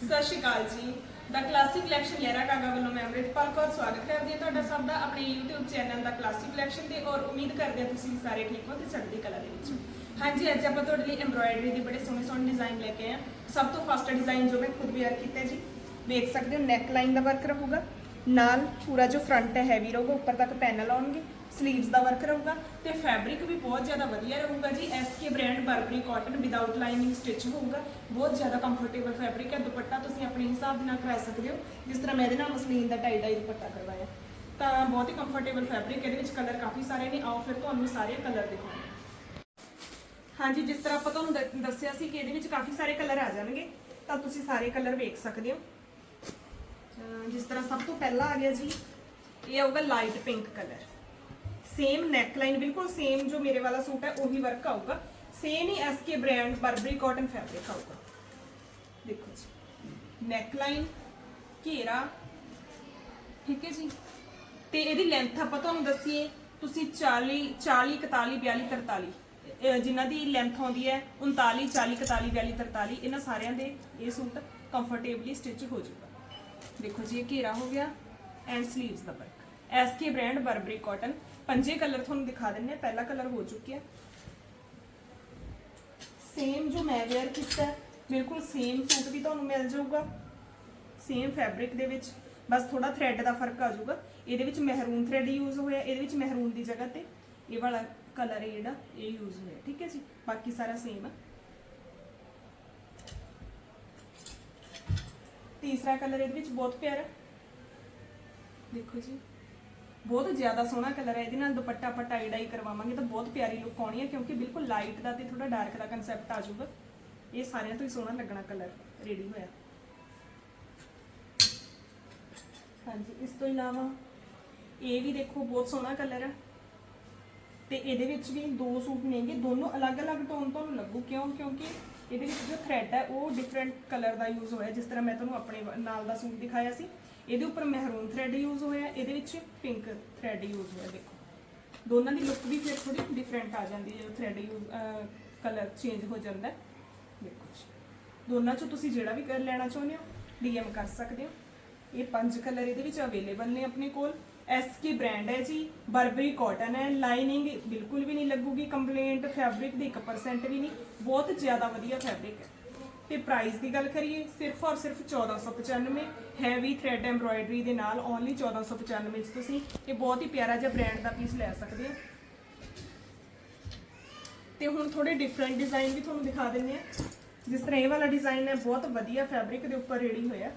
ਸਤਿ ਸ਼੍ਰੀ ਅਕਾਲ ਜੀ। ਦਾ classic collection ਲਹਿਰਾ ਕਾਗਾ ਵੱਲੋਂ ਮੈਂ ਅੰਮ੍ਰਿਤਪਾਲ ਕੌਰ ਸਵਾਗਤ ਕਰਦੀ ਹਾਂ। ਤੁਹਾਡਾ ਸਭ ਦਾ ਆਪਣੇ YouTube ਚੈਨਲ ਦਾ ਕਲਾਸਿਕ ਕਲੈਕਸ਼ਨ ਤੇ ਔਰ ਉਮੀਦ ਕਰਦੇ ਹਾਂ ਤੁਸੀਂ ਸਾਰੇ ਠੀਕ ਹੋ ਤੇ ਚੜ੍ਹਦੀ ਕਲਾ ਦੇ ਵਿੱਚ ਹਾਂਜੀ, ਅੱਜ ਆਪਾਂ ਤੁਹਾਡੇ ਲਈ ਐਮਬ੍ਰਾਇਡਰੀ ਦੇ ਬੜੇ ਸੋਹਣੇ ਸੋਹਣੇ ਡਿਜ਼ਾਈਨ ਲੈ ਕੇ ਆਏ ਹਾਂ। ਸਭ ਤੋਂ ਫਸਟ ਡਿਜ਼ਾਈਨ ਜੋ ਮੈਂ ਖੁਦ ਵੇਅਰ ਕੀਤਾ ਜੀ, ਵੇਖ ਸਕਦੇ ਹੋ ਨੈਕ ਲਾਈਨ ਦਾ ਵਰਕ ਰਹੂਗਾ। ਨਾਲ ਪੂਰਾ ਜੋ ਫਰੰਟ ਹੈ ਹੈਵੀ ਰਹੂਗਾ, ਉੱਪਰ ਤੱਕ ਪੈਨਲ ਆਉਣਗੇ। ਸਲੀਵਸ ਦਾ ਵਰਕ ਰਹੂਗਾ ਤੇ ਫੈਬਰਿਕ ਵੀ ਬਹੁਤ ਜ਼ਿਆਦਾ ਵਧੀਆ ਰਹੂਗਾ ਜੀ। SK brand Burberry cotton without lining stitch ਹੋਊਗਾ। ਬਹੁਤ ਜ਼ਿਆਦਾ ਕੰਫਰਟੇਬਲ ਫੈਬਰਿਕ ਹੈ। ਦੁਪੱਟਾ ਤੁਸੀਂ ਆਪਣੇ ਹਿਸਾਬ ਦੇ ਨਾਲ ਕਰਾ ਸਕਦੇ ਹੋ। ਜਿਸ ਤਰ੍ਹਾਂ ਮੈਂ ਇਹਦੇ ਨਾਲ ਮਸਲੀਨ ਦਾ ਟਾਈ ਡਾਈ ਦੁਪੱਟਾ ਕਰਵਾਇਆ। ਤਾਂ ਬਹੁਤ ਹੀ ਕੰਫਰਟੇਬਲ ਫੈਬਰਿਕ ਇਹਦੇ ਵਿੱਚ ਕਲਰ ਕਾਫੀ ਸਾਰੇ ਨੇ। ਆਓ ਫਿਰ ਤੁਹਾਨੂੰ ਸਾਰੇ ਕਲਰ ਦਿਖਾਉਂਦੇ ਹਾਂਜੀ, ਜਿਸ ਤਰ੍ਹਾਂ ਆਪਾਂ ਤੁਹਾਨੂੰ ਦ- ਦੱਸਿਆ ਸੀ ਕਿ ਇਹਦੇ ਵਿੱਚ ਕਾਫੀ ਸਾਰੇ ਕਲਰ ਆ ਜਾਣਗੇ, ਤਾਂ ਤੁਸੀਂ ਸਾਰੇ ਕਲਰ ਵੇਖ ਸਕਦੇ ਹੋ। ਜਿਸ ਤਰ੍ਹਾਂ ਸਭ ਤੋਂ ਪਹਿਲਾਂ ਆ ਗਿਆ ਜੀ, ਇਹ ਆਊਗਾ light pink colour same neck line ਬਿਲਕੁਲ ਸੇਮ ਜੋ ਮੇਰੇ ਵਾਲਾ ਸੂਟ ਹੈ ਉਹੀ ਵਰਕ ਆਊਗਾ ਸੇਮ ਹੀ SK brand Burberry cotton fabric ਆਊਗਾ ਦੇਖੋ ਜੀ ਨੈਕ ਲਾਈਨ ਘੇਰਾ ਠੀਕ ਹੈ ਜੀ ਤੇ ਇਹਦੀ ਲੈਂਥ ਆਪਾਂ ਤੁਹਾਨੂੰ ਦੱਸੀਏ ਤੁਸੀਂ 40 40 41 42 43 ਅਹ ਜਿਨ੍ਹਾਂ ਦੀ ਲੈਂਥ ਆਉਂਦੀ ਹੈ 39 40 41 42 43 ਇਹਨਾਂ ਸਾਰਿਆਂ ਦੇ ਇਹ ਸੂਟ ਕੰਫਰਟੇਬਲੀ ਸਟਿਚ ਹੋ ਜਾਊਗਾ ਦੇਖੋ ਜੀ ਇਹ ਘੇਰਾ ਹੋ ਗਿਆ and sleeves the work SK brand Burberry cotton ਪੰਜੇ ਕਲਰ ਤੁਹਾਨੂੰ ਦਿਖਾ ਦਿੰਨੇ ਆ, ਪਹਿਲਾ ਕਲਰ ਹੋ ਚੁੱਕਿਆ। ਸੇਮ ਜੋ ਮੈਂ ਵੇਅਰ ਕੀਤਾ, ਬਿਲਕੁਲ ਸੇਮ ਸੂਟ ਵੀ ਤੁਹਾਨੂੰ ਮਿਲ ਜਾਊਗਾ। ਸੇਮ ਫੈਬਰਿਕ ਦੇ ਵਿੱਚ, ਬਸ ਥੋੜਾ ਥ੍ਰੈਡ ਦਾ ਫ਼ਰਕ ਆ ਜਾਊਗਾ। ਇਹਦੇ ਵਿੱਚ ਮਹਿਰੂਨ ਥ੍ਰੈਡ ਯੂਜ਼ ਹੋਇਆ, ਇਹਦੇ ਵਿੱਚ ਮਹਿਰੂਨ ਦੀ ਜਗ੍ਹਾ ਤੇ। ਇਹ ਵਾਲਾ ਕਲਰ ਹੈ ਜਿਹੜਾ, ਇਹ ਯੂਜ਼ ਹੋਇਆ, ਠੀਕ ਹੈ ਜੀ? ਬਾਕੀ ਸਾਰਾ ਸੇਮ ਹੈ ਤੀਸਰਾ ਕਲਰ ਇਹਦੇ ਵਿੱਚ ਬਹੁਤ ਪਿਆਰਾ। ਦੇਖੋ ਜੀ। ਬਹੁਤ ਜ਼ਿਆਦਾ ਸੋਹਣਾ ਕਲਰ ਹੈ। ਇਹਦੇ ਨਾਲ ਦੁਪੱਟਾ ਆਪਾਂ ਟਾਈ ਡਾਈ ਕਰਵਾਵਾਂਗੇ ਤਾਂ ਬਹੁਤ ਪਿਆਰੀ ਲੁੱਕ ਆਉਣੀ ਹੈ ਕਿਉਂਕਿ ਬਿਲਕੁਲ ਲਾਈਟ ਦਾ ਤੇ ਥੋੜਾ ਡਾਰਕ ਦਾ ਕਨਸੈਪਟ ਆ ਜਾਊਗਾ। ਇਹ ਸਾਰਿਆਂ ਤੋਂ ਹੀ ਸੋਹਣਾ ਲੱਗਣਾ ਕਲਰ ਰੈਡੀ ਹੋਇਆ। ਹਾਂਜੀ, ਇਸ ਤੋਂ ਇਲਾਵਾ ਇਹ ਵੀ ਦੇਖੋ ਬਹੁਤ ਸੋਹਣਾ ਕਲਰ ਹੈ। ਤੇ ਇਹਦੇ ਵਿੱਚ ਵੀ ਦੋ ਸੂਟ ਨੇਗੇ, ਦੋਨੋਂ ਅਲੱਗ-ਅਲੱਗ ਟੋਨ ਤੁਹਾਨੂੰ ਲੱਗੂ ਕਿਉਂ? ਕਿਉਂਕਿ ਇਹਦੇ ਵਿੱਚ ਜੋ ਥ੍ਰੈਡ ਹੈ, ਉਹ ਡਿਫਰੈਂਟ ਕਲਰ ਦਾ ਯੂਜ਼ ਹੋਇਆ ਜਿਸ ਤਰ੍ਹਾਂ ਮੈਂ ਤੁਹਾਨੂੰ ਆਪਣੇ ਨਾਲ ਦਾ ਸੂਟ ਦਿਖਾਇਆ ਸੀ। ਇਹਦੇ ਉੱਪਰ ਮਹਿਰੂਨ ਥ੍ਰੈਡ ਯੂਜ਼ ਹੋਇਆ ਇਹਦੇ ਵਿੱਚ ਪਿੰਕ ਥ੍ਰੈਡ ਯੂਜ਼ ਹੋਇਆ ਦੇਖੋ। ਦੋਨਾਂ ਦੀ ਲੁੱਕ ਵੀ ਫਿਰ ਥੋੜੀ ਡਿਫਰੈਂਟ ਆ ਜਾਂਦੀ ਹੈ, ਜਦੋਂ ਥ੍ਰੈਡ ਯੂਜ਼ ਕਲਰ ਚੇਂਜ ਹੋ ਜਾਂਦਾ ਦੇਖੋ ਜੀ। ਦੋਨਾਂ ਚੋਂ ਤੁਸੀਂ ਜਿਹੜਾ ਵੀ ਕਲਰ ਲੈਣਾ ਚਾਹੁੰਦੇ ਹੋ ਡੀਐਮ ਕਰ ਸਕਦੇ ਹੋ। ਇਹ ਪੰਜ ਕਲਰ ਇਹਦੇ ਵਿੱਚ ਅਵੇਲੇਬਲ ਨੇ ਆਪਣੇ ਕੋਲ। ਐਸਕੇ ਬ੍ਰਾਂਡ ਹੈ ਜੀ ਬਰਬਰੀ ਕਾਟਨ ਹੈ ਲਾਈਨਿੰਗ ਬਿਲਕੁਲ ਵੀ ਨਹੀਂ ਲੱਗੂਗੀ ਕੰਪਲੇਂਟ ਫੈਬਰਿਕ ਦੀ 1% ਵੀ ਨਹੀਂ, ਬਹੁਤ ਜ਼ਿਆਦਾ ਵਧੀਆ ਫੈਬਰਿਕ ਹੈ। ਤੇ ਪ੍ਰਾਈਸ ਦੀ ਗੱਲ ਕਰੀਏ, ਸਿਰਫ ਔਰ ਸਿਰਫ 1495 ਹੈਵੀ ਥ੍ਰੈਡ ਐਮਬ੍ਰੋਇਡਰੀ ਦੇ ਨਾਲ ਓਨਲੀ 1495 ਵਿੱਚ ਤੁਸੀਂ ਇਹ ਬਹੁਤ ਹੀ ਪਿਆਰਾ ਜਿਹਾ ਬ੍ਰਾਂਡ ਦਾ ਪੀਸ ਲੈ ਸਕਦੇ ਹੋ। ਤੇ ਹੁਣ ਥੋੜੇ ਡਿਫਰੈਂਟ ਡਿਜ਼ਾਈਨ ਵੀ ਤੁਹਾਨੂੰ ਦਿਖਾ ਦਿੰਨੇ ਆ ਜਿਸ ਤਰ੍ਹਾਂ ਇਹ ਵਾਲਾ ਡਿਜ਼ਾਈਨ ਹੈ, ਬਹੁਤ ਵਧੀਆ ਫੈਬਰਿਕ ਦੇ ਉੱਪਰ ਰੈਡੀ ਹੋਇਆ।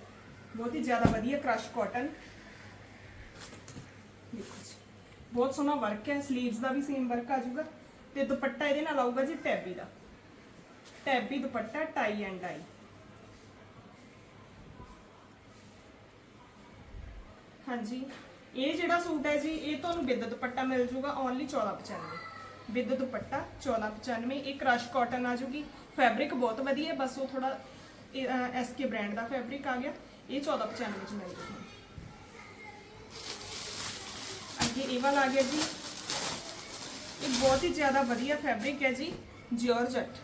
ਬਹੁਤ ਹੀ ਜ਼ਿਆਦਾ ਵਧੀਆ ਕ੍ਰਸ਼ ਕਾਟਨ ਦੇਖੋ ਜੀ, ਬਹੁਤ ਸੋਹਣਾ ਵਰਕ ਹੈ 슬ੀਵਸ ਦਾ ਵੀ ਸੇਮ ਵਰਕ ਆ ਜਾਊਗਾ ਤੇ ਦੁਪੱਟਾ ਇਹਦੇ ਨਾਲ ਆਊਗਾ ਜੀ ਟੈਬੀ ਦਾ। ਟੈਬੀ ਦੁਪੱਟਾ ਟਾਈ ਐਂਡ ਡਾਈ ਹਾਂਜੀ, ਇਹ ਜਿਹੜਾ ਸੂਟ ਹੈ ਜੀ, ਇਹ ਤੁਹਾਨੂੰ ਵਿਦ ਦੁਪੱਟਾ ਮਿਲ ਜਾਊਗਾ ਓਨਲੀ 1495 ਵਿਦ ਦੁਪੱਟਾ 1495 ਇਹ ਕ੍ਰਸ਼ ਕਾਟਨ ਆ ਜੂਗੀ ਫੈਬਰਿਕ ਬਹੁਤ ਵਧੀਆ, ਬਸ ਉਹ ਥੋੜਾ ਐਸਕੇ ਬ੍ਰਾਂਡ ਦਾ ਫੈਬਰਿਕ ਆ ਗਿਆ। ਇਹ 1495 'ਚ ਮਿਲ ਜਾਊਗਾ। ਅੱਗੇ ਇਹ ਵਾਲਾ ਆ ਗਿਆ ਜੀ। ਇਹ ਬਹੁਤ ਹੀ ਜ਼ਿਆਦਾ ਵਧੀਆ ਫੈਬਰਿਕ ਹੈ ਜੀ ਜਿਓਰਜਟ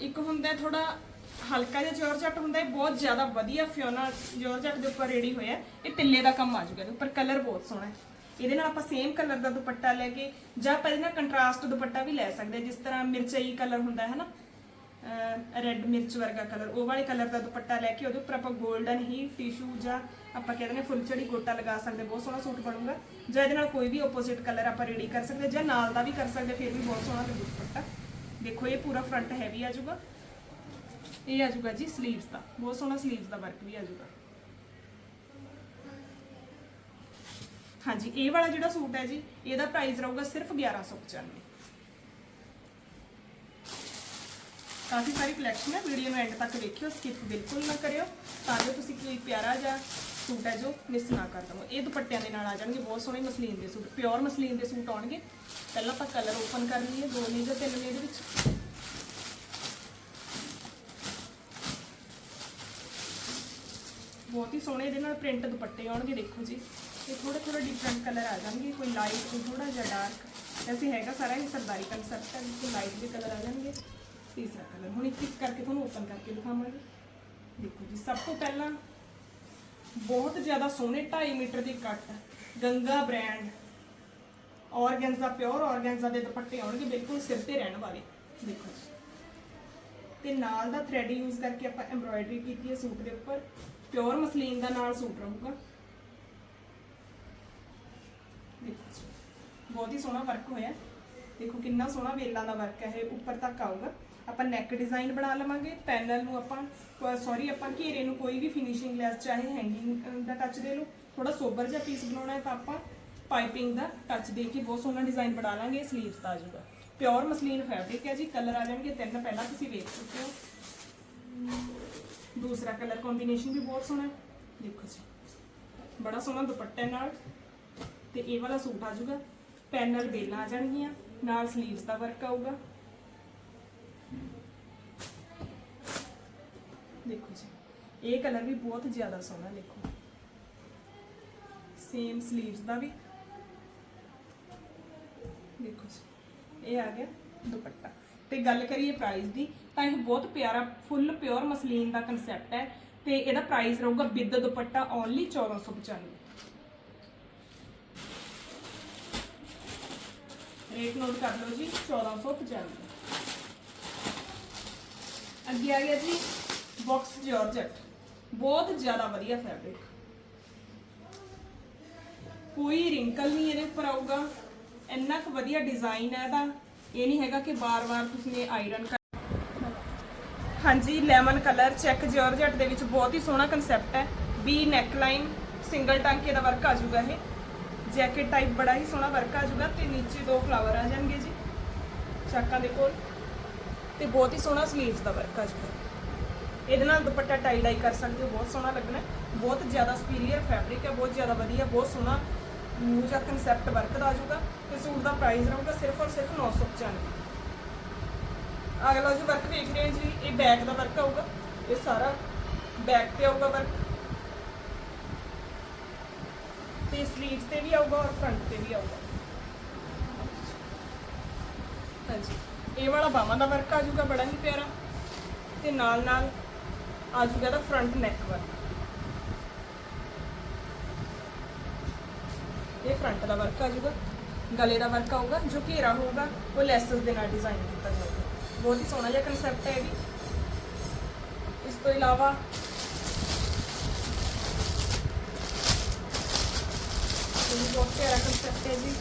ਇੱਕ ਹੁੰਦਾ ਥੋੜਾ ਹਲਕਾ ਜਿਹਾ ਜੋਰਜਟ ਹੁੰਦਾ ਹੈ ਬਹੁਤ ਜ਼ਿਆਦਾ ਵਧੀਆ ਫਿਓਨਾ ਜੋਰਜਟ ਦੇ ਉੱਪਰ ਰੈਡੀ ਹੋਇਆ। ਇਹ ਤਿੱਲੇ ਦਾ ਕੰਮ ਆ ਜਾਊਗਾ ਇਹਦੇ ਉੱਪਰ ਕਲਰ ਬਹੁਤ ਸੋਹਣਾ ਹੈ। ਇਹਦੇ ਨਾਲ ਆਪਾਂ ਸੇਮ ਕਲਰ ਦਾ ਦੁਪੱਟਾ ਲੈ ਕੇ ਜਾਂ ਆਪਾਂ ਇਹਦੇ ਨਾਲ ਕੰਟਰਾਸਟ ਦੁਪੱਟਾ ਵੀ ਲੈ ਸਕਦੇ ਜਿਸ ਤਰ੍ਹਾਂ ਮਿਰਚਈ ਕਲਰ ਹੁੰਦਾ ਹੈ ਨਾ ਰੈੱਡ ਮਿਰਚ ਵਰਗਾ ਕਲਰ ਉਹ ਵਾਲੇ ਕਲਰ ਦਾ ਦੁਪੱਟਾ ਲੈ ਕੇ ਉਹਦੇ ਉੱਪਰ ਆਪਾਂ 골ਡਨ ਹੀ ਟਿਸ਼ੂ ਜਾਂ ਆਪਾਂ ਕਹਿੰਦੇ ਨੇ ਫੁੱਲਚੜੀ ਗੋਟਾ ਲਗਾ ਸਕਦੇ ਬਹੁਤ ਸੋਹਣਾ ਸੂਟ ਬਣੂਗਾ। ਜਾਂ ਇਹਦੇ ਨਾਲ ਕੋਈ ਵੀ ਆਪੋਜ਼ਿਟ ਕਲਰ ਆਪਾਂ ਰੈਡੀ ਕਰ ਸਕਦੇ ਜਾਂ ਨਾਲ ਦਾ ਵੀ ਕਰ ਸਕਦੇ ਫਿਰ ਵੀ ਬਹੁਤ ਸੋਹਣਾ ਲੱਗੂ ਦੁਪੱਟਾ। ਦੇਖੋ, ਇਹ ਪੂਰਾ ਫਰੰਟ ਹੈਵੀ ਆ ਜਾਊਗਾ। ਇਹ ਆ ਜਾਊਗਾ ਜੀ ਸਲੀਵਸ ਦਾ। ਬਹੁਤ ਸੋਹਣਾ ਸਲੀਵਸ ਦਾ ਵਰਕ ਵੀ ਆ ਜਾਊਗਾ। ਹਾਂਜੀ, ਇਹ ਵਾਲਾ ਜਿਹੜਾ ਸੂਟ ਹੈ ਜੀ, ਇਹਦਾ ਪ੍ਰਾਈਸ ਰਹੂਗਾ ਸਿਰਫ 1195 ਕਾਫੀ ਸਾਰੀ ਕਲੈਕਸ਼ਨ ਹੈ ਵੀਡੀਓ ਨੂੰ ਐਂਡ ਤੱਕ ਵੇਖਿਓ ਸਕਿਪ ਬਿਲਕੁਲ ਨਾ ਕਰਿਓ, ਤਾਂ ਜੋ ਤੁਸੀਂ ਕੋਈ ਪਿਆਰਾ ਜਿਹਾ ਸੂਟ ਹੈ ਜੋ ਮਿਸ ਨਾ ਕਰ ਦਵੋ ਇਹ ਦੁਪੱਟਿਆਂ ਦੇ ਨਾਲ ਆ ਜਾਣਗੇ, ਬਹੁਤ ਸੋਹਣੇ ਮਸਲੀਨ ਦੇ ਸੂਟ ਪਿਓਰ ਮਸਲੀਨ ਦੇ ਸੂਟ ਆਉਣਗੇ। ਪਹਿਲਾਂ ਆਪਾਂ ਕਲਰ ਓਪਨ ਕਰ ਲਈਏ, ਦੋ ਨੇ ਜਾਂ ਤਿੰਨ ਨੇ ਇਹਦੇ ਵਿੱਚ। ਬਹੁਤ ਹੀ ਸੋਹਣੇ ਇਹਦੇ ਨਾਲ ਪ੍ਰਿੰਟ ਦੁਪੱਟੇ ਆਉਣਗੇ, ਦੇਖੋ ਜੀ। ਇਹ ਥੋੜੇ ਥੋੜੇ ਡਿਫਰੈਂਟ ਕਲਰ ਆ ਜਾਣਗੇ, ਕੋਈ ਲਾਈਟ ਕੋਈ ਥੋੜਾ ਜਿਹਾ ਡਾਰਕ ਵੈਸੇ ਹੈਗਾ ਸਾਰਾ ਇਹ ਸਰਦਾਰੀ ਕਨਸੈਪਟ ਹੈ ਕੋਈ ਲਾਈਟ ਦੇ ਕਲਰ ਆ ਜਾਣਗੇ। ਤੀਸਰਾ ਕਲਰ। ਹੁਣ ਇੱਕ ਇੱਕ ਕਰਕੇ ਤੁਹਾਨੂੰ ਓਪਨ ਕਰਕੇ ਦਿਖਾਵਾਂਗੇ। ਦੇਖੋ ਜੀ, ਸਭ ਤੋਂ ਪਹਿਲਾਂ ਬਹੁਤ ਜ਼ਿਆਦਾ ਸੋਹਣੇ 2.5 ਮੀਟਰ ਦੀ cut Ganga brand organza pure organza ਦੇ ਦੁਪੱਟੇ ਆਉਣਗੇ, ਬਿਲਕੁਲ ਸਿਰ ਤੇ ਰਹਿਣ ਵਾਲੇ। ਦੇਖੋ ਜੀ। ਤੇ ਨਾਲ ਦਾ ਥ੍ਰੈਡ ਯੂਜ਼ ਕਰਕੇ ਆਪਾਂ ਐਮਬ੍ਰੋਇਡਰੀ ਕੀਤੀ ਹੈ ਸੂਟ ਦੇ ਉੱਪਰ। ਪਿਓਰ ਮਸਲੀਨ ਦਾ ਨਾਲ ਸੂਟ ਰਹੂਗਾ। ਦੇਖੋ ਬਹੁਤ ਹੀ ਸੋਹਣਾ ਵਰਕ ਹੋਇਆ। ਦੇਖੋ ਕਿੰਨਾ ਸੋਹਣਾ ਵੇਲਾਂ ਦਾ ਵਰਕ ਹੈ ਇਹ, ਉੱਪਰ ਤੱਕ ਆਊਗਾ। ਆਪਾਂ ਨੈਕ ਡਿਜ਼ਾਈਨ ਬਣਾ ਲਵਾਂਗੇ ਪੈਨਲ ਨੂੰ ਆਪਾਂ ਸੌਰੀ ਆਪਾਂ ਘੇਰੇ ਨੂੰ ਕੋਈ ਵੀ ਫਿਨਿਸ਼ਿੰਗ ਲੈਸ ਚਾਹੇ ਹੈਂਗਿੰਗ ਦਾ ਟੱਚ ਦੇ ਲਓ ਥੋੜਾ ਸੋਬਰ ਜਿਹਾ ਪੀਸ ਬਣਾਉਣਾ ਹੈ ਤਾਂ ਆਪਾਂ ਪਾਈਪਿੰਗ ਦਾ ਟੱਚ ਦੇ ਕੇ ਬਹੁਤ ਸੋਹਣਾ ਡਿਜ਼ਾਈਨ ਬਣਾ ਲਾਂਗੇ ਸਲੀਵਸ ਦਾ ਆ ਪਿਓਰ ਮਸਲੀਨ ਫੈਬਰਿਕ ਹੈ ਜੀ ਕਲਰ ਆ ਜਾਣਗੇ, ਤਿੰਨ ਪਹਿਲਾਂ ਤੁਸੀਂ ਵੇਖ ਚੁੱਕੇ ਹੋ। ਦੂਸਰਾ ਕਲਰ ਕੰਬੀਨੇਸ਼ਨ ਵੀ ਬਹੁਤ ਸੋਹਣਾ ਦੇਖੋ ਜੀ। ਬੜਾ ਸੋਹਣਾ ਦੁਪੱਟੇ ਨਾਲ, ਤੇ ਇਹ ਵਾਲਾ ਸੂਟ ਆ ਜਾਊਗਾ ਪੈਨਲ ਬੇਲਾਂ ਆ ਜਾਣਗੀਆਂ, ਨਾਲ ਸਲੀਵਸ ਦਾ ਵਰਕ ਆਊਗਾ। ਦੇਖੋ ਜੀ, ਇਹ ਕਲਰ ਵੀ ਬਹੁਤ ਜ਼ਿਆਦਾ ਸੋਹਣਾ ਦੇਖੋ। ਸੇਮ ਸਲੀਵਸ ਦਾ ਵੀ। ਦੇਖੋ ਜੀ, ਇਹ ਆ ਗਿਆ ਦੁਪੱਟਾ। ਤੇ ਗੱਲ ਕਰੀਏ ਪ੍ਰਾਈਸ ਦੀ, ਤਾਂ ਇਹ ਬਹੁਤ ਪਿਆਰਾ ਫੁੱਲ ਪਿਓਰ ਮਸਲੀਨ ਦਾ ਕਨਸੈਪਟ ਹੈ। ਤੇ ਇਹਦਾ ਪ੍ਰਾਈਸ ਰਹੂਗਾ with dupatta only 1495 rate note ਕਰ ਲਓ ਜੀ 1495 ਅੱਗੇ ਆ ਗਿਆ ਜੀ ਬਾਕਸ ਜਾਰਜਟ ਬਹੁਤ ਜ਼ਿਆਦਾ ਵਧੀਆ ਫੈਬਰਿਕ ਕੋਈ ਰਿੰਕਲ ਨਹੀਂ ਇਹਦੇ ਉੱਪਰ ਆਊਗਾ। ਇੰਨਾ ਕੁ ਵਧੀਆ ਡਿਜ਼ਾਈਨ ਹੈ ਇਹਦਾ। ਇਹ ਨਹੀਂ ਹੈਗਾ ਕਿ ਬਾਰ-ਬਾਰ ਤੁਸੀਂ ਇਹ ਆਇਰਨ ਕਰ ਹਾਂਜੀ ਲੈਮਨ ਕਲਰ ਚੈੱਕ ਜਾਰਜਟ ਦੇ ਵਿੱਚ ਬਹੁਤ ਹੀ ਸੋਹਣਾ ਕਨਸੈਪਟ ਹੈ। ਵੀ ਨੈਕ ਲਾਈਨ ਸਿੰਗਲ ਟਾਂਕੇ ਦਾ ਵਰਕ ਆ ਜਾਊਗਾ ਇਹ। ਜੈਕਟ ਟਾਈਪ ਬੜਾ ਹੀ ਸੋਹਣਾ ਵਰਕ ਆ ਜਾਊਗਾ ਤੇ ਨੀਚੇ ਦੋ ਫਲਾਵਰ ਆ ਜਾਣਗੇ ਜੀ। ਚਾਕਾਂ ਦੇ ਕੋਲ। ਤੇ ਬਹੁਤ ਹੀ ਸੋਹਣਾ ਸਲੀਵਸ ਦਾ ਵਰਕ ਆ ਜਾਊਗਾ। ਇਹਦੇ ਨਾਲ ਦੁਪੱਟਾ ਟਾਈ ਡਾਈ ਕਰ ਸਕਦੇ ਹੋ, ਬਹੁਤ ਸੋਹਣਾ ਲੱਗਣਾ ਬਹੁਤ ਜ਼ਿਆਦਾ ਸੁਪੀਰੀਅਰ ਫੈਬਰਿਕ ਹੈ, ਬਹੁਤ ਜ਼ਿਆਦਾ ਵਧੀਆ, ਬਹੁਤ ਸੋਹਣਾ ਨਿਊ ਜਾਂ ਕਨਸੈਪਟ ਵਰਕ ਦਾ ਆ ਜਾਊਗਾ ਤੇ ਸੂਟ ਦਾ ਪ੍ਰਾਈਸ ਰਹੂਗਾ ਸਿਰਫ ਔਰ ਸਿਰਫ 995 ਅਗਲਾ ਜੋ ਵਰਕ ਦੇਖ ਰਹੇ ਜੀ, ਇਹ ਬੈਕ ਦਾ ਵਰਕ ਆਊਗਾ। ਇਹ ਸਾਰਾ ਬੈਕ ਤੇ ਆਊਗਾ ਵਰਕ ਤੇ ਸਲੀਵਸ ਤੇ ਵੀ ਆਊਗਾ ਔਰ ਫਰੰਟ ਤੇ ਵੀ ਆਊਗਾ। ਹਾਂਜੀ। ਇਹ ਵਾਲਾ ਬਾਹਾਂ ਦਾ ਵਰਕ ਆ ਜਾਊਗਾ, ਬੜਾ ਹੀ ਪਿਆਰਾ। ਤੇ ਨਾਲ ਨਾਲ ਆ ਜਾਊਗਾ ਦਾ ਫਰੰਟ ਨੈਕ ਵਰਕ ਇਹ ਫਰੰਟ ਦਾ ਵਰਕ ਆ ਜੂਗਾ ਗਲੇ ਦਾ ਵਰਕ ਆਊਗਾ, ਜੋ ਘੇਰਾ ਹੋਊਗਾ, ਉਹ ਲੈਸਸ ਦੇ ਨਾਲ ਡਿਜ਼ਾਈਨ ਕੀਤਾ ਜਾਊਗਾ। ਬਹੁਤ ਹੀ ਸੋਹਣਾ ਜਿਹਾ ਕਨਸੈਪਟ ਹੈ ਇਹ ਵੀ। ਇਸ ਤੋਂ ਇਲਾਵਾ ਇਹ ਬਹੁਤ ਪਿਆਰਾ ਕਨਸੈਪਟ ਹੈ ਜੀ।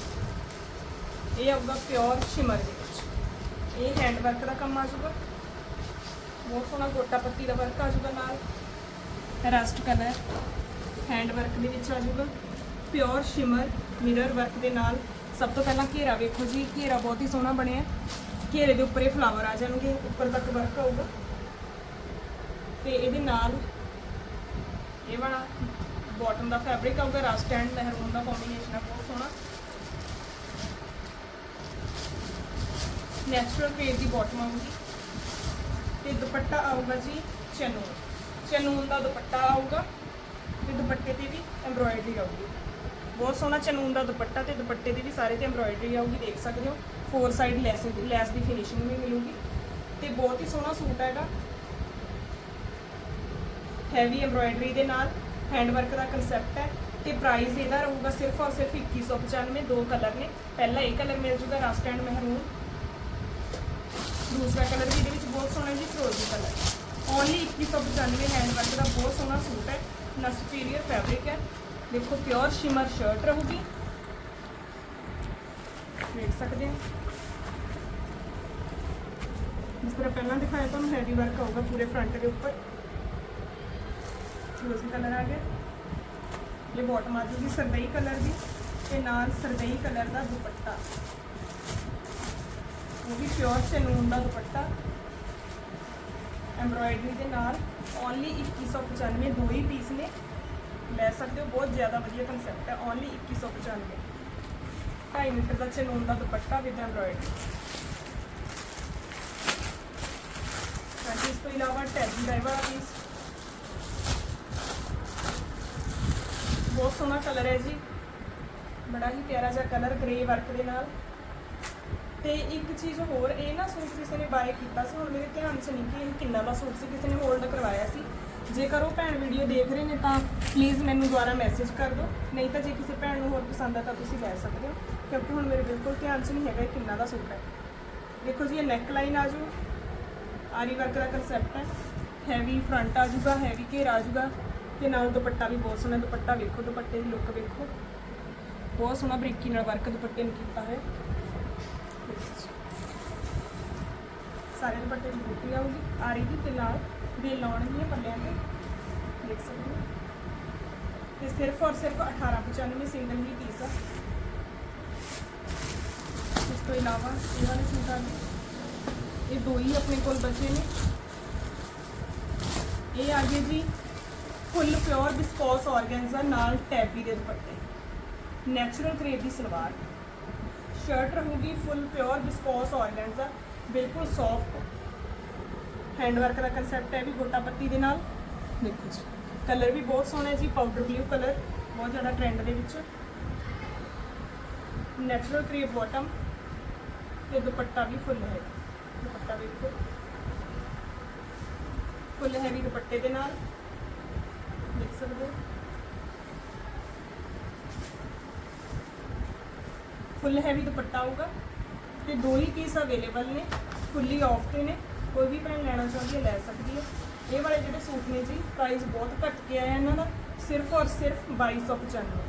ਇਹ ਆਊਗਾ ਪਿਓਰ ਸ਼ਿਮਰ ਦੇ ਵਿੱਚ। ਇਹ ਹੈਂਡ ਵਰਕ ਦਾ ਕੰਮ ਆ ਜੂਗਾ ਬਹੁਤ ਸੋਹਣਾ ਗੋਟਾ ਪੱਤੀ ਦਾ ਵਰਕ ਆ ਜੂਗਾ ਨਾਲ। ਰਸਟ ਕਲਰ ਹੈਂਡ ਵਰਕ ਦੇ ਵਿੱਚ ਆ ਜੂਗਾ ਪਿਓਰ ਸ਼ਿਮਰ ਮਿਰਰ ਵਰਕ ਦੇ ਨਾਲ। ਸਭ ਤੋਂ ਪਹਿਲਾਂ ਘੇਰਾ ਵੇਖੋ ਜੀ, ਘੇਰਾ ਬਹੁਤ ਹੀ ਸੋਹਣਾ ਬਣਿਆ। ਘੇਰੇ ਦੇ ਉੱਪਰ ਇਹ ਫਲਾਵਰ ਆ ਜਾਣਗੇ, ਉੱਪਰ ਤੱਕ ਵਰਕ ਆਊਗਾ। ਤੇ ਇਹਦੇ ਨਾਲ ਇਹ ਵਾਲਾ ਬਾਟਮ ਦਾ ਫੈਬਰਿਕ ਆਊਗਾ ਰਸਟ ਐਂਡ ਮਹਿਰੂਨ ਦਾ ਕੰਬੀਨੇਸ਼ਨ ਹੈ ਬਹੁਤ ਸੋਹਣਾ। ਨੈਚੁਰਲ ਕ੍ਰੇਪ ਦੀ ਬਾਟਮ ਆਊਗੀ। ਤੇ ਦੁਪੱਟਾ ਆਊਗਾ ਜੀ ਚਨੂਨ। ਚਨੂਨ ਦਾ ਦੁਪੱਟਾ ਆਊਗਾ ਤੇ ਦੁਪੱਟੇ ਤੇ ਵੀ ਐਮਬ੍ਰੋਇਡਰੀ ਆਊਗੀ। ਬਹੁਤ ਸੋਹਣਾ ਚਨੂਨ ਦਾ ਦੁਪੱਟਾ ਤੇ ਦੁਪੱਟੇ ਤੇ ਵੀ ਸਾਰੇ ਤੇ ਐਮਬ੍ਰੋਇਡਰੀ ਆਊਗੀ, ਦੇਖ ਸਕਦੇ ਹੋ। ਫੋਰ ਸਾਈਡ ਲੈਸ ਲੈਸ ਦੀ ਫਿਨਿਸ਼ਿੰਗ ਵੀ ਮਿਲੂਗੀ ਤੇ ਬਹੁਤ ਹੀ ਸੋਹਣਾ ਸੂਟ ਹੈਗਾ ਹੈਵੀ ਐਮਬ੍ਰੋਇਡਰੀ ਦੇ ਨਾਲ ਹੈਂਡ ਵਰਕ ਦਾ ਕਨਸੈਪਟ ਹੈ ਤੇ ਪ੍ਰਾਈਸ ਇਹਦਾ ਰਹੂਗਾ ਸਿਰਫ ਔਰ ਸਿਰਫ 2195 ਦੋ ਕਲਰ ਨੇ। ਪਹਿਲਾ ਇਹ ਕਲਰ ਮਿਲ ਜੂਗਾ ਰਸਟ ਐਂਡ ਮਹਿਰੂਨ ਦੂਸਰਾ ਕਲਰ ਵੀ ਇਹਦੇ ਬਹੁਤ ਸੋਹਣਾ ਜੀ ਫਰੋਜ਼ੀ ਕਲਰ ਓਨਲੀ 2195 ਹੈਂਡ ਵਰਕ ਦਾ ਬਹੁਤ ਸੋਹਣਾ ਸੂਟ ਹੈ। ਨਾ ਸੁਪੀਰੀਅਰ ਫੈਬਰਿਕ ਹੈ। ਦੇਖੋ ਪਿਓਰ ਸ਼ਿਮਰ ਸ਼ਰਟ ਰਹੂਗੀ। ਦੇਖ ਸਕਦੇ ਹੋ। ਜਿਸ ਤਰ੍ਹਾਂ ਪਹਿਲਾਂ ਦਿਖਾਇਆ ਤੁਹਾਨੂੰ ਹੈਵੀ ਵਰਕ ਆਊਗਾ ਪੂਰੇ ਫਰੰਟ ਦੇ ਉੱਪਰ। ਫਰੋਜ਼ੀ ਕਲਰ ਆ ਗਿਆ ਇਹ ਬਾਟਮ ਆ ਜੂਗੀ ਸਰਦਈ ਕਲਰ ਦੀ ਤੇ ਨਾਲ ਸਰਦਈ ਕਲਰ ਦਾ ਦੁਪੱਟਾ। ਉਹ ਵੀ ਪਿਓਰ ਸੈਨੂਨ ਦਾ ਦੁਪੱਟਾ। ਐਮਬ੍ਰੋਇਡਰੀ ਦੇ ਨਾਲ ਓਨਲੀ 2195 ਦੋ ਹੀ ਪੀਸ ਨੇ। ਲੈ ਸਕਦੇ ਹੋ, ਬਹੁਤ ਜ਼ਿਆਦਾ ਵਧੀਆ ਕਨਸੈਪਟ ਹੈ ਓਨਲੀ 2195 2.5 ਮੀਟਰ ਦਾ ਚਨੋਨ ਦਾ ਦੁਪੱਟਾ ਵਿਦ ਐਮਬ੍ਰੋਇਡਰੀ ਹਾਂਜੀ, ਇਸ ਤੋਂ ਇਲਾਵਾ ਟੈਜੀ ਡਾਈ ਵਾਲਾ ਪੀਸ ਬਹੁਤ ਸੋਹਣਾ ਕਲਰ ਹੈ ਜੀ। ਬੜਾ ਹੀ ਪਿਆਰਾ ਜਿਹਾ ਕਲਰ ਗ੍ਰੇ ਵਰਕ ਦੇ ਨਾਲ। ਤੇ ਇੱਕ ਚੀਜ਼ ਹੋਰ, ਇਹ ਨਾ ਸੂਟ ਕਿਸੇ ਨੇ ਬਾਏ ਕੀਤਾ ਸੀ, ਹੁਣ ਮੇਰੇ ਧਿਆਨ 'ਚ ਨਹੀਂ ਕਿ ਇਹ ਕਿੰਨਾ ਦਾ ਸੂਟ ਸੀ, ਕਿਸੇ ਨੇ ਹੋਲਡ ਕਰਵਾਇਆ ਸੀ। ਜੇਕਰ ਉਹ ਭੈਣ ਵੀਡੀਓ ਦੇਖ ਰਹੇ ਨੇ ਤਾਂ ਪਲੀਜ਼ ਮੈਨੂੰ ਦੁਬਾਰਾ ਮੈਸੇਜ ਕਰ ਦਿਓ। ਨਹੀਂ ਤਾਂ ਜੇ ਕਿਸੇ ਭੈਣ ਨੂੰ ਹੋਰ ਪਸੰਦ ਆ ਤਾਂ ਤੁਸੀਂ ਲੈ ਸਕਦੇ ਹੋ, ਕਿਉਂਕਿ ਹੁਣ ਮੇਰੇ ਬਿਲਕੁਲ ਧਿਆਨ 'ਚ ਨਹੀਂ ਹੈਗਾ ਇਹ ਕਿੰਨਾ ਦਾ ਸੂਟ ਹੈ। ਦੇਖੋ ਜੀ, ਇਹ ਨੈਕ ਲਾਈਨ ਆ ਜੂ। ਆਰੀ ਵਰਕ ਦਾ ਕਨਸੈਪਟ ਹੈ। ਹੈਵੀ ਫਰੰਟ ਆ ਜੂਗਾ ਹੈਵੀ ਘੇਰ ਆ ਜੂਗਾ, ਤੇ ਨਾਲ ਦੁਪੱਟਾ ਵੀ ਬਹੁਤ ਸੋਹਣਾ ਦੁਪੱਟਾ ਵੇਖੋ, ਦੁਪੱਟੇ ਦੀ ਲੁੱਕ ਵੇਖੋ। ਬਹੁਤ ਸੋਹਣਾ ਬਰੀਕੀ ਨਾਲ ਵਰਕ ਦੁਪੱਟੇ ਨੂੰ ਕੀਤਾ ਹੋਇਆ। ਸਾਰੇ ਦੁਪੱਟੇ ਦੀ ਬੂਟੀ ਆਊਗੀ ਆਰੀ ਦੀ ਤੇ ਨਾਲ ਦੇ ਲਾਉਣਗੀਆਂ ਪੱਲਿਆਂ ਤੇ। ਦੇਖ ਸਕਦੇ ਹੋ। ਤੇ ਸਿਰਫ ਔਰ ਸਿਰਫ 1895 ਸਿੰਗਲ ਹੀ ਪੀਸ ਆ। ਇਸ ਤੋਂ ਇਲਾਵਾ ਇਹ ਵਾਲੇ ਸੂਟ ਆ ਇਹ ਦੋ ਹੀ ਆਪਣੇ ਕੋਲ ਬਚੇ ਨੇ। ਇਹ ਆ ਗਏ ਜੀ ਫੁੱਲ ਪਿਓਰ ਵਿਸਕੋਸ ਆਰਗੈਂਜ਼ਾ ਨਾਲ ਟੈਬੀ ਦੇ ਦੁਪੱਟੇ। ਨੈਚੁਰਲ ਕਰੇਪ ਦੀ ਸਲਵਾਰ। ਸ਼ਰਟ ਰਹੂਗੀ ਫੁੱਲ ਪਿਓਰ ਵਿਸਕੋਸ ਆਰਗੈਂਜ਼ਾ ਬਿਲਕੁਲ ਸੌਫਟ ਹੈਂਡ ਵਰਕ ਦਾ ਕਨਸੈਪਟ ਹੈ ਵੀ ਗੋਟਾ ਪੱਤੀ ਦੇ ਨਾਲ। ਦੇਖੋ ਜੀ। ਕਲਰ ਵੀ ਬਹੁਤ ਸੋਹਣਾ ਹੈ ਜੀ ਪਾਊਡਰ ਬਲੂ ਕਲਰ ਬਹੁਤ ਜ਼ਿਆਦਾ ਟ੍ਰੈਂਡ ਦੇ ਵਿੱਚ। ਨੈਚੁਰਲ ਕਰੀਪ ਬਾਟਮ ਤੇ ਦੁਪੱਟਾ ਵੀ ਫੁੱਲ ਹੈ। ਦੁਪੱਟਾ ਵੇਖੋ। ਫੁੱਲ ਹੈਵੀ ਦੁਪੱਟੇ ਦੇ ਨਾਲ। ਦੇਖ ਸਕਦੇ ਹੋ। ਫੁੱਲ ਹੈਵੀ ਦੁਪੱਟਾ ਆਊਗਾ ਤੇ ਦੋ ਹੀ ਪੀਸ ਅਵੇਲੇਬਲ ਨੇ ਫੁੱਲੀ ਆਫ ਤੇ ਨੇ, ਕੋਈ ਵੀ ਭੈਣ ਲੈਣਾ ਚਾਹੁੰਦੀ ਹੈ ਲੈ ਸਕਦੀ ਹੈ। ਇਹ ਵਾਲੇ ਜਿਹੜੇ ਸੂਟ ਨੇ ਜੀ ਪ੍ਰਾਈਸ ਬਹੁਤ ਘੱਟ ਗਿਆ ਹੈ ਇਹਨਾਂ ਦਾ, ਸਿਰਫ ਔਰ ਸਿਰਫ 2295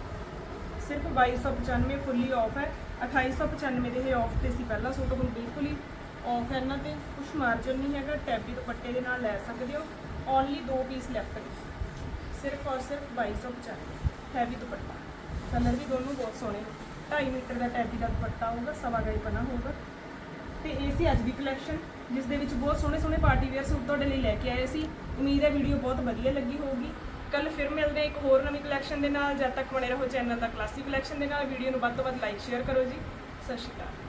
ਸਿਰਫ 2295 ਫੁੱਲੀ ਆਫ ਹੈ 2895 ਦੇ ਇਹ ਆਫ ਤੇ ਸੀ ਪਹਿਲਾ ਸੂਟ, ਹੁਣ ਬਿਲਕੁਲ ਹੀ ਆਫ ਹੈ ਇਹਨਾਂ ਤੇ ਕੁਝ ਮਾਰਜਨ ਨਹੀਂ ਹੈਗਾ, ਟੈਬੀ ਦੁਪੱਟੇ ਦੇ ਨਾਲ ਲੈ ਸਕਦੇ ਹੋ ਓਨਲੀ ਦੋ ਪੀਸ ਲੈਫਟ ਨੇ। ਸਿਰਫ ਔਰ ਸਿਰਫ 2295 ਹੈਵੀ ਦੁਪੱਟਾ। ਕਲਰ ਵੀ ਦੋਨੋਂ ਬਹੁਤ ਸੋਹਣੇ ਨੇ। 2.5 ਮੀਟਰ ਦਾ ਟੈਬੀ ਦਾ ਦੁਪੱਟਾ ਹੋਊਗਾ, ਸਵਾ ਗਾਈ ਪਨਾ ਹੋਊਗਾ। ਤੇ ਇਹ ਸੀ ਅੱਜ ਦੀ ਕਲੈਕਸ਼ਨ ਜਿਸ ਦੇ ਵਿੱਚ ਬਹੁਤ ਸੋਹਣੇ ਸੋਹਣੇ ਪਾਰਟੀ ਵੇਅਰ ਸੂਟ ਤੁਹਾਡੇ ਲਈ ਲੈ ਕੇ ਆਏ ਸੀ। ਉਮੀਦ ਹੈ ਵੀਡੀਓ ਬਹੁਤ ਵਧੀਆ ਲੱਗੀ ਹੋਊਗੀ। ਕੱਲ ਫਿਰ ਮਿਲਦੇ ਇੱਕ ਹੋਰ ਨਵੀਂ ਕਲੈਕਸ਼ਨ ਦੇ ਨਾਲ, ਜਦ ਤੱਕ ਬਣੇ ਰਹੋ ਚੈਨਲ ਦਾ ਕਲਾਸਿਕ ਕਲੈਕਸ਼ਨ ਦੇ ਨਾਲ। ਵੀਡੀਓ ਨੂੰ ਵੱਧ ਤੋਂ ਵੱਧ ਲਾਈਕ ਸ਼ੇਅਰ ਕਰੋ ਜੀ। ਸਤਿ ਸ਼੍ਰੀ ਅਕਾਲ।